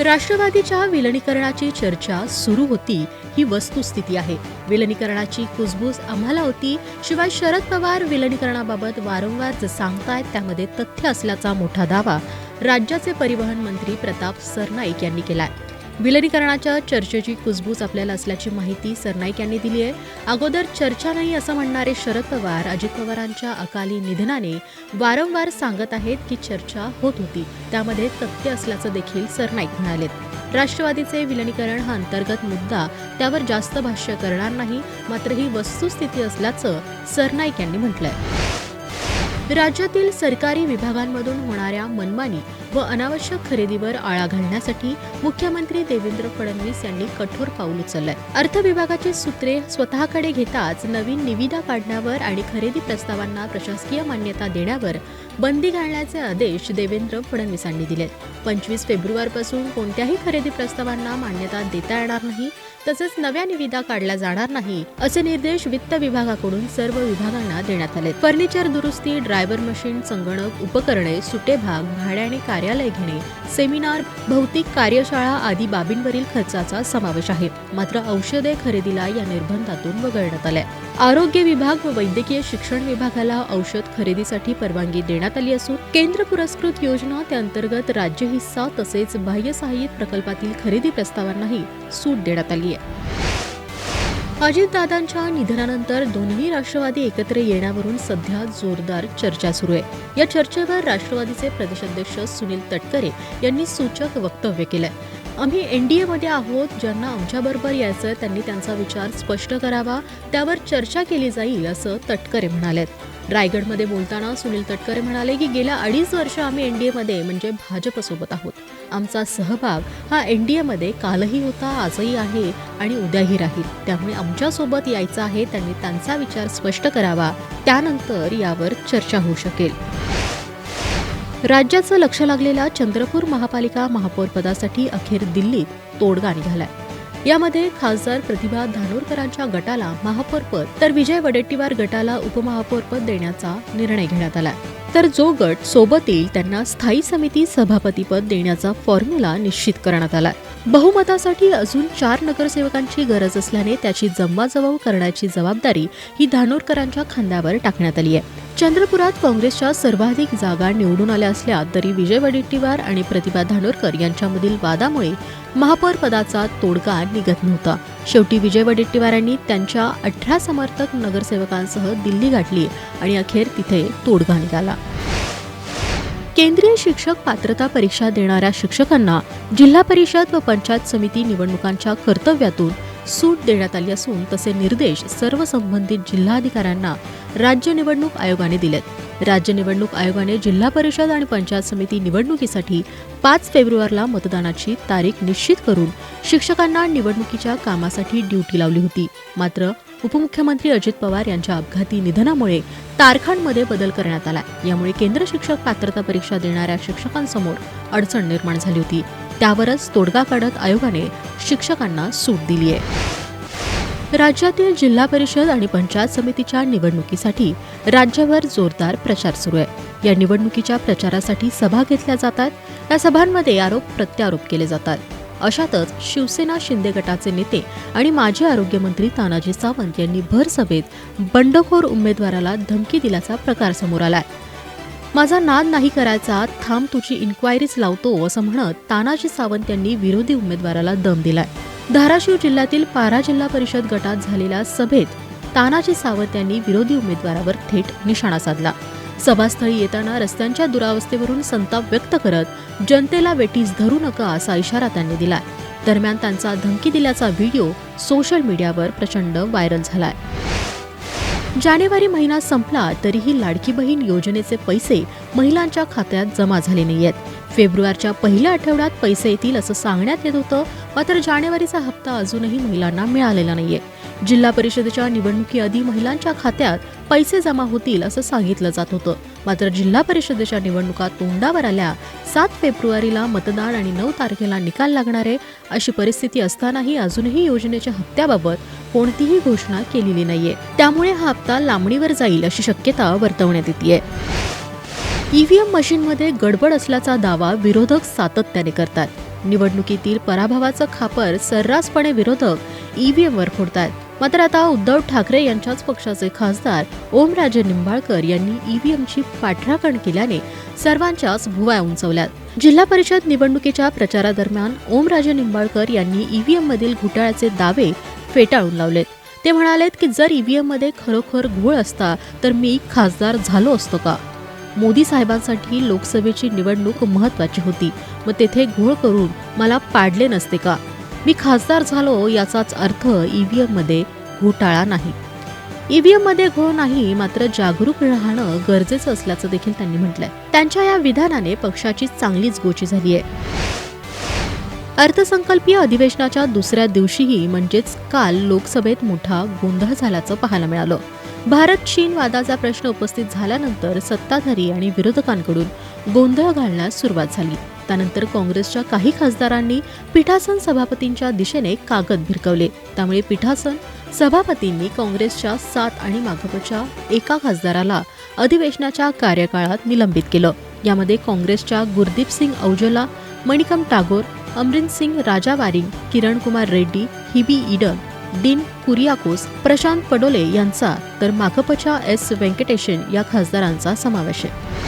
राष्ट्रवादीच्या विलनीकरणाची चर्चा सुरू होती. ही वस्तुस्थिती आहे. विलनीकरणाची कुजबूज आम्हाला होती. शिवाय शरद पवार विलनीकरणाबाबत वारंवार जे सांगतायत त्यामध्ये तथ्य असल्याचा मोठा दावा राज्याचे परिवहन मंत्री प्रताप सरनाईक यांनी केलाय. विलनीकरणाच्या चर्चेची कुजबूज आपल्याला असल्याची माहिती सरनाईक यांनी दिली आहे. अगोदर चर्चा नाही असं म्हणणारे शरद पवार अजित पवारांच्या अकाली निधनाने वारंवार सांगत आहेत की चर्चा होत होती. त्यामध्ये तथ्य असल्याचं देखील सरनाईक म्हणालेत. राष्ट्रवादीचे विलनीकरण हा अंतर्गत मुद्दा त्यावर जास्त भाष्य करणार नाही मात्र ही वस्तुस्थिती असल्याचं सरनाईक यांनी म्हटलंय. राज्यातील सरकारी विभागांमधून होणाऱ्या मनमानी व अनावश्यक खरेदीवर आळा घालण्यासाठी मुख्यमंत्री देवेंद्र फडणवीस यांनी कठोर पाऊल उचललंय. अर्थ विभागाची सूत्रे स्वतःकडे घेताच नवीन निविदा काढण्यावर आणि खरेदी प्रस्तावांना प्रशासकीय मान्यता देण्यावर बंदी घालण्याचे आदेश देवेंद्र फडणवीसांनी दिलेत. पंचवीस फेब्रुवारीपासून कोणत्याही खरेदी प्रस्तावांना मान्यता देता येणार नाही तसेच नव्या निविदा काढल्या जाणार नाही असे निर्देश वित्त विभागाकडून सर्व विभागांना देण्यात आले फर्निचर दुरुस्ती ड्रायव्हर मशीन संगणक उपकरणे सुटे भाग भाड्याने कार्यालय घेणे सेमिनार भौतिक कार्यशाळा आदी बाबींवरील खर्चाचा समावेश आहे. मात्र औषधे खरेदीला या निर्बंधातून वगळण्यात आले आरोग्य विभाग व वैद्यकीय शिक्षण विभागाला औषध खरेदीसाठी परवानगी देण्यात आली असून केंद्र पुरस्कृत योजना त्याअंतर्गत राज्य हिस्सा तसेच बाह्य सहाय्यित प्रकल्पातील खरेदी प्रस्तावांनाही सूट देण्यात आली आहे. अजितदादांच्या निधनानंतर दोन्ही राष्ट्रवादी एकत्र येण्यावरून सध्या जोरदार चर्चा सुरू आहे. या चर्चेवर राष्ट्रवादीचे प्रदेशाध्यक्ष सुनील तटकरे यांनी सूचक वक्तव्य केलंय. आम्ही एनडीए मध्ये आहोत ज्यांना आमच्याबरोबर यायचं त्यांनी त्यांचा विचार स्पष्ट करावा त्यावर चर्चा केली जाईल असं तटकरे म्हणालेत. रायगडमध्ये बोलताना सुनील तटकरे म्हणाले की गेल्या अडीच वर्ष आम्ही एन डी एमध्ये म्हणजे भाजपसोबत आहोत. आमचा सहभाग हा एन डी एमध्ये कालही होता आजही आहे आणि उद्याही राहील. त्यामुळे आमच्यासोबत यायचं आहे त्यांनी त्यांचा विचार स्पष्ट करावा. त्यानंतर यावर चर्चा होऊ शकेल. राज्याचं लक्ष लागलेल्या चंद्रपूर महापालिका महापौरपदासाठी अखेर दिल्लीत तोडगा निघालाय. यामध्ये खासदार प्रतिभा धानोरकरांच्या गटाला महापौरपद तर विजय वडेट्टीवार गटाला उपमहापौरपद देण्याचा निर्णय घेण्यात आला. तर जो गट सोबत येईल त्यांना स्थायी समिती सभापतीपद देण्याचा फॉर्म्युला निश्चित करण्यात आला. बहुमतासाठी अजून चार नगरसेवकांची गरज असल्याने त्याची जमवाजमव करण्याची जबाबदारी ही धानोरकरांच्या खांद्यावर टाकण्यात आली आहे. चंद्रपुरात काँग्रेसच्या सर्वाधिक जागा निवडून आल्या असल्या तरी विजय वडेट्टीवार आणि प्रतिभा धानोरकर यांच्यामधील वादामुळे महापौर पदाचा तोडगा निघत नव्हता. शेवटी विजय वडेट्टीवारांनी त्यांच्या अठरा समर्थक नगरसेवकांसह दिल्ली गाठली आणि अखेर तिथे तोडगा निघाला. केंद्रीय शिक्षक पात्रता परीक्षा देणाऱ्या शिक्षकांना जिल्हा परिषद व पंचायत समिती निवडणुकांच्या कर्तव्यातून सूट देण्यात आली असून तसे निर्देश सर्व संबंधित जिल्हाधिकाऱ्यांना राज्य निवडणूक आयोगाने दिलेत. राज्य निवडणूक आयोगाने जिल्हा परिषद आणि पंचायत समिती निवडणुकीसाठी पाच फेब्रुवारीला मतदानाची तारीख निश्चित करून शिक्षकांना निवडणुकीच्या कामासाठी ड्युटी लावली होती. मात्र उपमुख्यमंत्री अजित पवार यांच्या अपघाती निधनामुळे तारखांमध्ये बदल करण्यात आला. यामुळे केंद्र शिक्षक पात्रता परीक्षा देणाऱ्या शिक्षकांसमोर अडचण निर्माण झाली होती. त्यावरच तोडगा काढत आयोगाने शिक्षकांना सूट दिली आहे राज्यातील जिल्हा परिषद आणि पंचायत समितीच्या निवडणुकीसाठी राज्यभर जोरदार प्रचार सुरू आहे. या निवडणुकीच्या प्रचारासाठी सभा घेतल्या जातात. या सभांमध्ये आरोप प्रत्यारोप केले जातात. अशातच शिवसेना शिंदे गटाचे नेते आणि माजी आरोग्यमंत्री तानाजी सावंत यांनी भर सभेत बंडखोर उमेदवाराला धमकी दिल्याचा प्रकार समोर आलाय. माझा नाद नाही करायचा थांब तुझी इन्क्वायरीच लावतो असं म्हणत तानाजी सावंत यांनी विरोधी उमेदवाराला दम दिलाय. धाराशिव जिल्ह्यातील पारा जिल्हा परिषद गटात झालेल्या सभेत तानाजी सावंत यांनी विरोधी उमेदवारावर थेट निशाणा साधला. सभास्थळी येताना रस्त्यांच्या दुरावस्थेवरून संताप व्यक्त करत जनतेला वेटीस धरू नका असा इशारा त्यांनी दिलाय. दरम्यान त्यांचा धमकी दिल्याचा व्हिडिओ सोशल मीडियावर प्रचंड व्हायरल झालाय. जानेवारी महिना संपला तरीही लाडकी बहीण योजनेचे पैसे महिलांच्या खात्यात जमा झाले नाहीयेत. फेब्रुवारच्या पहिल्या आठवड्यात पैसे येतील असं सांगण्यात येत होतं मात्र जानेवारीचा हप्ता अजूनही महिलांना मिळालेला नाहीये. जिल्हा परिषदेच्या निवडणुकीआधी महिलांच्या खात्यात पैसे जमा होतील असं सांगितलं जात होतं. मात्र जिल्हा परिषदेच्या निवडणुका तोंडावर आल्या सात फेब्रुवारीला मतदान आणि नऊ तारखेला निकाल लागणार आहे अशी परिस्थिती असतानाही अजूनही योजनेच्या हप्त्याबाबत कोणतीही घोषणा केलेली नाहीये. त्यामुळे हा हप्ता लांबणीवर जाईल अशी शक्यता वर्तवण्यात येते ईव्हीएम मशीनमध्ये गडबड असल्याचा दावा विरोधक सातत्याने करतात. निवडणुकीतील पराभवाचं खापर सर्रासपणे विरोधक ईव्हीएमवर फोडतायत. मात्र आता उद्धव ठाकरे यांच्याच पक्षाचे खासदार ओमराजे निंबाळकर यांनी ईव्हीएमची पाठराखण केल्याने सर्वांच्याच भुवाया उंचवल्यात. जिल्हा परिषद निवडणुकीच्या प्रचारादरम्यान ओमराजे निंबाळकर यांनी ईव्हीएम मधील घोटाळ्याचे दावे फेटाळून लावलेत. ते म्हणालेत की जर ईव्हीएममध्ये खरोखर घोळ असता तर मी खासदार झालो असतो का? मोदी साहेबांसाठी लोकसभेची निवडणूक महत्वाची होती. मग तेथे घोळ करून मला पाडले नसते का? मी खासदार झालो याचाच अर्थ ईव्हीएममध्ये घोटाळा नाही. ईव्हीएममध्ये घोळ नाही मात्र जागरूक राहणं गरजेचं असल्याचं देखील त्यांनी म्हटलंय. त्यांच्या या विधानाने पक्षाची चांगलीच गोची झाली आहे. अर्थसंकल्पीय अधिवेशनाच्या दुसऱ्या दिवशीही म्हणजेच काल लोकसभेत मोठा गोंधळ झाल्याचं पाहायला मिळालं. भारत चीन वादाचा प्रश्न उपस्थित झाल्यानंतर सत्ताधारी आणि विरोधकांकडून गोंधळ घालण्यास सुरुवात झाली. त्यानंतर काँग्रेसच्या काही खासदारांनी पीठासन सभापतींच्या दिशेने कागद भिरकवले. त्यामुळे पीठासन सभापतींनी काँग्रेसच्या सात आणि मागपच्या एका खासदाराला अधिवेशनाच्या कार्यकाळात निलंबित केलं. यामध्ये काँग्रेसच्या गुरदीप सिंग औजला मणिकम टागोर अमरिंद सिंग राजा किरण कुमार रेड्डी हिबी ईडन डीन कुरियाकोस प्रशांत पडोले यांचा तर माकपच्या एस व्यंकटेशन या खासदारांचा समावेश आहे.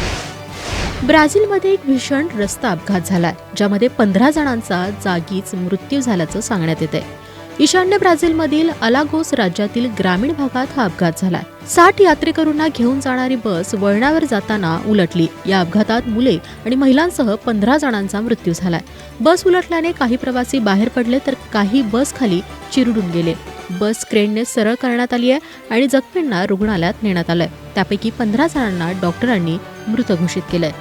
ब्राझीलमध्ये एक भीषण रस्ता अपघात झालाय ज्यामध्ये पंधरा जणांचा जागीच मृत्यू झाल्याचं सांगण्यात येत आहे ईशान्य ब्राझीलमधील अलागोस राज्यातील ग्रामीण भागात हा अपघात झालाय. साठ यात्रेकरूंना घेऊन जाणारी बस वळणावर जाताना उलटली. या अपघातात मुले आणि महिलांसह पंधरा जणांचा मृत्यू झालाय. बस उलटल्याने काही प्रवासी बाहेर पडले तर काही बस खाली चिरडून गेले. बस क्रेनने सरळ करण्यात आली आहे आणि जखमींना रुग्णालयात नेण्यात आलंय. त्यापैकी पंधरा जणांना डॉक्टरांनी मृत घोषित केलंय.